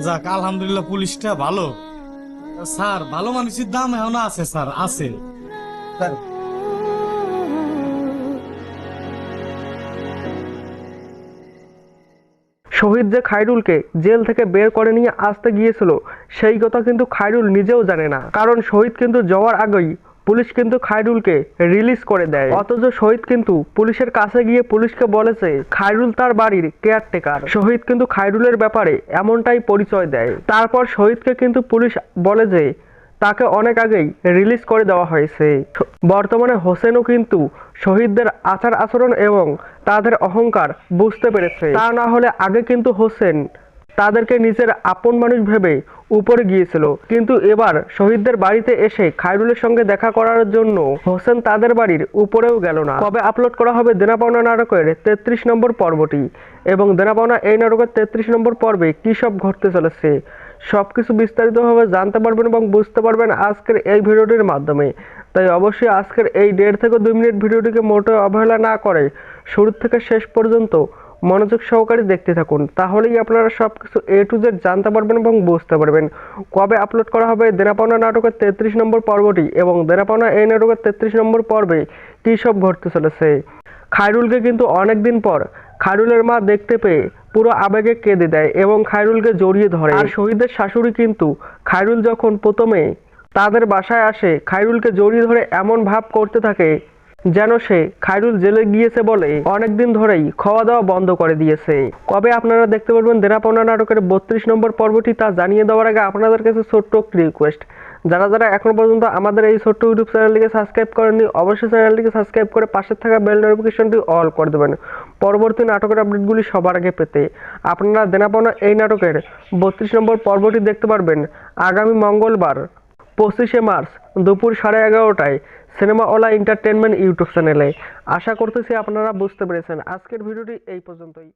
যাক, আলহামদুলিল্লাহ পুলিশটা ভালো। স্যার, ভালো মানুষের দাম এখনও আছে, স্যার আছে। স্যার। শহীদ যে খায়রুলকে জেল থেকে বের করে নিয়ে আসতে গিয়েছিল, সেই কথা কিন্তু খায়রুল নিজেও জানে না। কারণ শহীদ কিন্তু যাওয়ার আগেই পুলিশ কিন্তু খায়রুলকে রিলিজ করে দেয়। অথচ শহীদ কিন্তু পুলিশের কাছে গিয়ে পুলিশকে বলেছে, খায়রুল তার বাড়ির কেয়ারটেকার শহীদ কিন্তু খায়রুলের ব্যাপারে এমনটাই পরিচয় দেয়। তারপর শহীদকে কিন্তু পুলিশ বলে যে, তাকে অনেক আগেই রিলিজ করে দেওয়া হয়েছে। বর্তমানে হোসেনও কিন্তু শহীদদের আচার আচরণ এবং তাদের অহংকার বুঝতে পেরেছে। তা না হলে আগে কিন্তু হোসেন তাদেরকে নিজের আপন মানুষ ভেবে উপরে গিয়েছিল। কিন্তু এবার শহীদদের বাড়িতে এসে খায়রুলের সঙ্গে দেখা করার জন্য হোসেন তাদের বাড়ির উপরেও গেল না। তবে আপলোড করা হবে দেনাপাওনা নাটকের তেত্রিশ নম্বর পর্বটি এবং দেনাপাওনা এই নাটকের তেত্রিশ নম্বর পর্বে কী সব ঘটতে চলেছে সব কিছু বিস্তারিতভাবে জানতে পারবেন এবং বুঝতে পারবেন আজকের এই ভিডিওটির মাধ্যমে। তাই অবশ্যই আজকের এই দেড় থেকে দুই মিনিট ভিডিওটিকে মোটেও অবহেলা না করে শুরু থেকে শেষ পর্যন্ত মনোযোগ সহকারে দেখতে থাকুন। তাহলেই আপনারা সব কিছু এ টু জেড জানতে পারবেন এবং বুঝতে পারবেন। কবে আপলোড করা হবে দেনাপাওনা নাটকের তেত্রিশ নম্বর পর্বটি এবং দেনাপাওনা এই নাটকের তেত্রিশ নম্বর পর্বে কী সব ঘটতে চলেছে? খায়রুলকে কিন্তু অনেকদিন পর খায়রুলের মা দেখতে পেয়ে পুরো আবেগে কেঁদে দেয় এবং খায়রুলকে জড়িয়ে ধরে। আর শহীদের শাশুড়ি কিন্তু খায়রুল যখন প্রথমে তাদের বাসায় আসে, খায়রুলকে জড়িয়ে ধরে এমন ভাব করতে থাকে যেন সে খায়রুল জেলে গিয়েছে বলে অনেকদিন ধরেই খাওয়া দাওয়া বন্ধ করে দিয়েছে। কবে আপনারা দেখতে পারবেন দেনাপনা নাটকের বত্রিশ নম্বর পর্বটি তা জানিয়ে দেওয়ার আগে আপনাদের কাছে ছোট্ট রিকোয়েস্ট যারা যারা এখনও পর্যন্ত আমাদের এই ছোট্ট ইউটিউব চ্যানেলটিকে সাবস্ক্রাইব করেননি, অবশ্যই চ্যানেলটিকে সাবস্ক্রাইব করে পাশে থাকা বেল নোটিফিকেশনটি অল করে দেবেন। পরবর্তী নাটকের আপডেটগুলি সবার আগে পেতে আপনারা দেনাপনা এই নাটকের বত্রিশ নম্বর পর্বটি দেখতে পারবেন আগামী মঙ্গলবার। পঁচিশে মার্চ দুপুর সাড়ে এগারোটায় সিনেমা ওলা এন্টারটেনমেন্ট ইউটিউব চ্যানেলে। আশা করতেছি আপনারা বুঝতে পেরেছেন। আজকের ভিডিওটি এই পর্যন্তই।